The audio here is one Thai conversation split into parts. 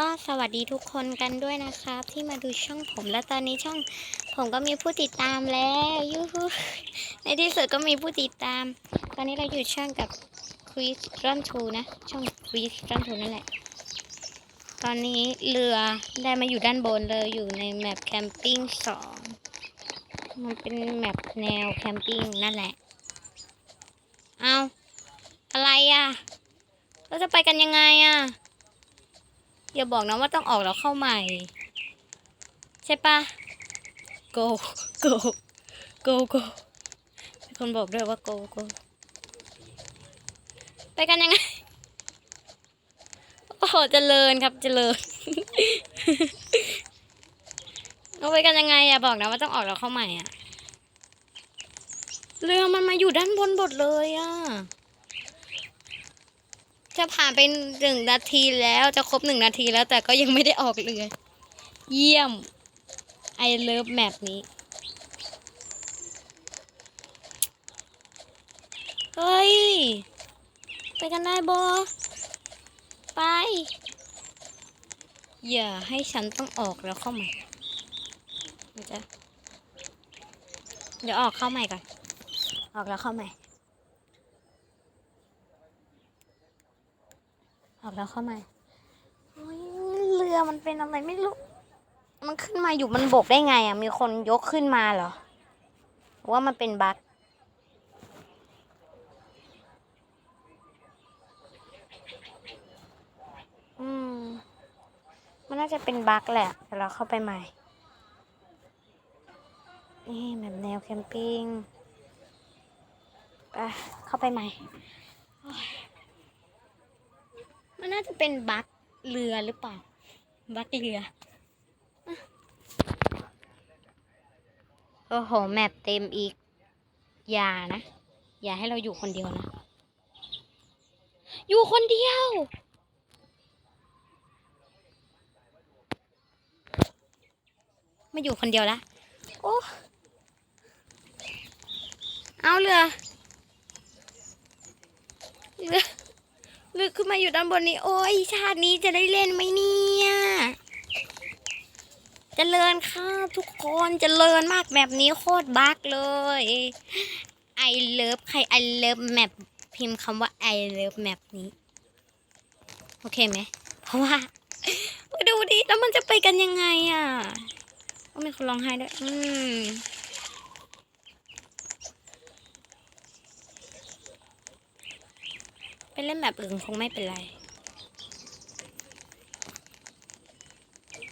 ก็สวัสดีทุกคนกันด้วยนะครับ ที่มาดูช่องผมและตอนนี้ช่องผมก็มีผู้ติดตามแล้วยูฮูในที่สุดก็มีผู้ติดตาม ตอนนี้เราอยู่ช่องกับคริสรันทูนะ ช่องคริสรันทูนั่นแหละ ตอนนี้เรือได้มาอยู่ด้านบนเลยอยู่ในแมปแคมปิ้งสองมันเป็นแมปแนวแคมปิ้งนั่นแหละ เอาอะไรอะเราจะไปกันยังไงอะ อย่าบอกนะว่าต้องออกแล้วเข้าใหม่ ใช่ปะ go go go go มีคนบอกด้วยว่า go go ไปกันยังไง โอ้โหเจริญครับเจริญเราไปกันยังไงอะบอกนะว่าต้องออกแล้วเข้าใหม่อะเรือมันมาอยู่ด้านบนบดเลยอะ จะผ่านไปหนึ่งนาทีแล้วจะครบหนึ่งนาทีแล้วแต่ก็ยังไม่ได้ออกเรือเยี่ยม ไอเลิฟแมปนี้ เฮ้ย ไปกันได้บอไป อย่าให้ฉันต้องออกแล้วเข้าใหม่เดี๋ยวจะเดี๋ยวออกเข้าใหม่ก่อน ออกแล้วเข้าใหม่ ออกแล้วเข้ามาเรือมันเป็นอะไรไม่รู้ มันขึ้นมาอยู่มันบกได้ไงอะ มีคนยกขึ้นมาเหรอหรือว่ามันเป็นบั๊กอืม มันน่าจะเป็นบั๊กแหละเดี๋ยวเราเข้าไปใหม่ นี่แบบแนวแคมปิ้งไปเข้าไปใหม่ มันน่าจะเป็นบั๊กเรือหรือเปล่า บั๊กเรืออะโอ้โห แมปเต็มอีก อย่านะ อย่าให้เราอยู่คนเดียวนะ อยู่คนเดียว ไม่อยู่คนเดียวละ โอ้ เอาเรือเรือ ลึกขึ้นมาอยู่ด้านบนนี้ โอ้ยชาตินี้จะได้เล่นไหมเนี่ยจเจริญค่ะทุกคนจเจริญมากแบบนี้โคตรบักเลยไอเลิฟใครไอเลิฟแมปพิมพ์คำว่าไอเลิฟแมปนี้ โอเคไหม เพราะว่า ดูดิ แล้วมันจะไปกันยังไงอะ ก็มีคนร้องไห้ด้วย อืม ไปเล่นแบบอื่นคงไม่เป็นไร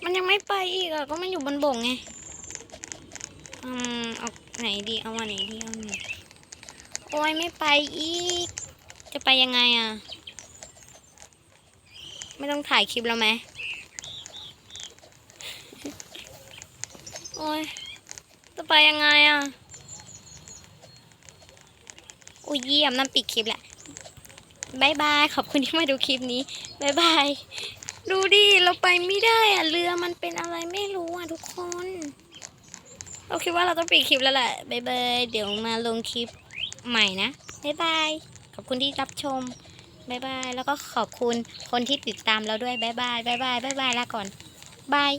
มันยังไม่ไปอีกอะก็มันอยู่บนบกไง อืม เอาไหนดี เอาวันไหนดี เอาไหนโอ้ยไม่ไปอีก จะไปยังไงอะไม่ต้องถ่ายคลิปแล้วไหมโอ้ยจะไปยังไงอะอุ้ยเยี่ยมนั่นปิดคลิปแหละ บายบายขอบคุณที่มาดูคลิปนี้บายบายดูดิเราไปไม่ได้อะเรือมันเป็นอะไรไม่รู้อะทุกคนเราคิดว่าเราต้องปิดคลิปแล้วแหละบายบายเดี๋ยวมาลงคลิปใหม่นะบายบายขอบคุณที่รับชมบายบายแล้วก็ขอบคุณคนที่ติดตามเราด้วยบายบายบายบายบายบายลาก่อนบาย